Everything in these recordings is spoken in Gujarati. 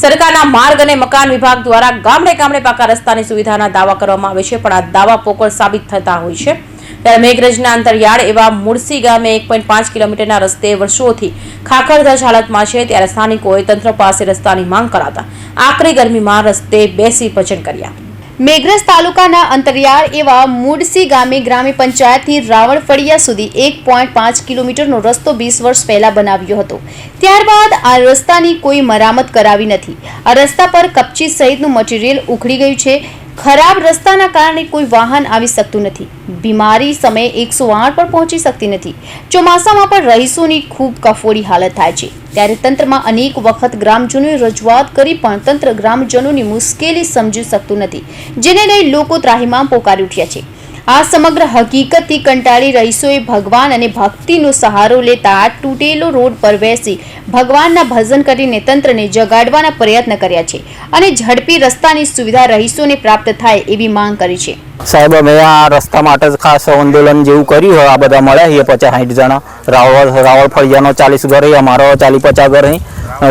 સરકારના માર્ગ અને મકાન વિભાગ દ્વારા ગામડે ગામડે પાકા રસ્તાની સુવિધાના દાવા કરવામાં આવે છે, પણ આ દાવા પોકળ સાબિત થતા હોય છે. ત્યારે મેઘરજના અંતરિયાળ એવા મુળસી ગામે એક પોઈન્ટ પાંચ કિલોમીટરના રસ્તે વર્ષોથી ખાખરધજ હાલતમાં છે, ત્યારે સ્થાનિકોએ તંત્ર પાસે રસ્તાની માંગ કરાતા આકરી ગરમીમાં રસ્તે બેસી ભજન કર્યા. મેઘરજ તાલુકાના અંતરિયાળ એવા મુડસી ગામે ગ્રામ્ય પંચાયતથી રાવણ ફળિયા સુધી એક પોઈન્ટ પાંચ કિલોમીટરનો રસ્તો વીસ વર્ષ પહેલા બનાવ્યો હતો. ત્યારબાદ આ રસ્તાની કોઈ મરામત કરાવી નથી. આ રસ્તા પર કપચી સહિતનું મટીરિયલ ઉખડી ગયું છે. ખરાબ રસ્તાના કારણે કોઈ વાહન આવી શકતું નથી. બીમારી સમયે એકસો આઠ પણ પહોંચી શકતી નથી. ચોમાસામાં પણ રહીશોની ખૂબ કફોડી હાલત થાય છે. ત્યારે તંત્રમાં અનેક વખત ગ્રામજનોએ રજૂઆત કરી પણ તંત્ર ગ્રામજનોની મુશ્કેલી સમજી શકતું નથી, જેને લઈ લોકો ત્રાહીમામ પોકારી ઉઠ્યા છે. આ સમગ્ર હકીકતથી કંટાળી રહીશોએ ભગવાન અને ભક્તિનો સહારો લેતા તૂટેલો રોડ પર બેસી ભગવાનના ભજન કરીને તંત્રને જગાડવાના પ્રયત્ન કર્યા છે અને ઝડપી રસ્તાની સુવિધા રહીશોને પ્રાપ્ત થાય એવી માંગ કરી છે. સાહેબ, અમે આ રસ્તા માટે ખાસ આંદોલન જેવું કર્યું હોય, આ બધા મળ્યા છીએ પચાસ સાઠ જણા. રાવળ રાવળ ફળિયાનો ચાલીસ ઘર અમારો ચાલીસ પચાસ ઘર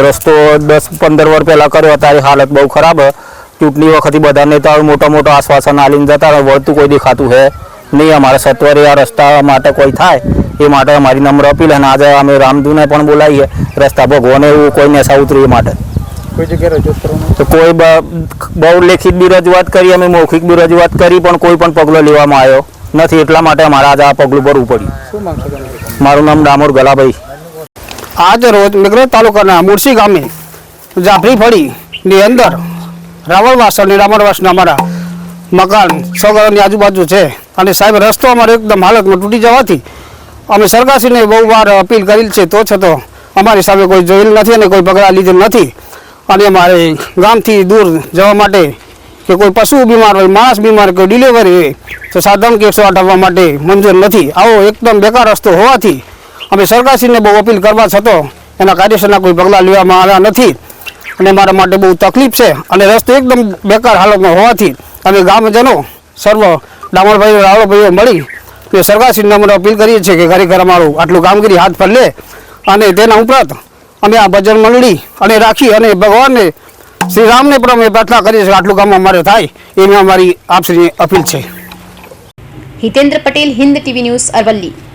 રસ્તો દસ પંદર વર્ષ પહેલાં કર્યો ત્યારે હાલત બહુ ખરાબ. ચૂંટણી વખતે બધા નેતાઓ મોટા મોટા આશ્વાસન આલીને જતા રહે વળતું કોઈ દેખાતું હે નહીં. અમારે સત્વરે આ રસ્તા માટે કોઈ થાય એ માટે અમારી નમ્ર અપીલ અને આજે અમે રામદુને પણ બોલાવીએ. રસ્તા ભગવાને એવું કોઈ નેસા ઉતરી એ માટે. તો કોઈ બ- બહુ લેખિત બી રજૂઆત કરી અમે મૌખિક બી રજૂઆત કરી પણ કોઈ પણ પગલો લેવામાં આવ્યો નથી. એટલા માટે અમારે આજે આ પગલું ભરવું પડ્યું. મારું નામ ડામોર ગલાભાઈ. આજ રોજ મેઘરજ તાલુકાના મુળસી ગામે જાફરી ફળીની અંદર રાવણવાસ અને વાસણ અમારા મકાન સગરની આજુબાજુ છે. અને સાહેબ, રસ્તો અમારો એકદમ હાલતમાં તૂટી જવાથી અમે સરકારશ્રીને બહુ વાર અપીલ કરેલ છે. તો છતાં અમારી સામે કોઈ જોયેલ નથી અને કોઈ પગલાં લીધેલ નથી. અને અમારે ગામથી દૂર જવા માટે કે કોઈ પશુ બીમાર હોય, માણસ બીમાર, કોઈ ડિલિવરી હોય, તો સાધન કે એકસો આઠ આવવા માટે મંજૂર નથી. આવો એકદમ બેકાર રસ્તો હોવાથી અમે સરકારશ્રીને બહુ અપીલ કરવા છતાં એના કાર્યસરના કોઈ પગલાં લેવામાં આવ્યા નથી. અને મારા માટે બહુ તકલીફ છે. અને રસ્તો એકદમ બેકાર હાલતમાં હોવાથી અમે ગામજનો, સર્વ ડામણભાઈઓ રાવળભાઈઓ મળી કે સરકારશ્રીને અમે અપીલ કરીએ છીએ કે ખરેખર અમારું આટલું કામગીરી હાથ પર લે અને તેના ઉપરાંત અમે આ ભજન મંડળી અને રાખી અને ભગવાનને, શ્રી રામને પણ અમે પ્રાર્થના કરીએ છીએ આટલું કામ અમારે થાય. એવી અમારી આપશ્રીની અપીલ છે. Hitendra Patel, Hind TV news Aravalli.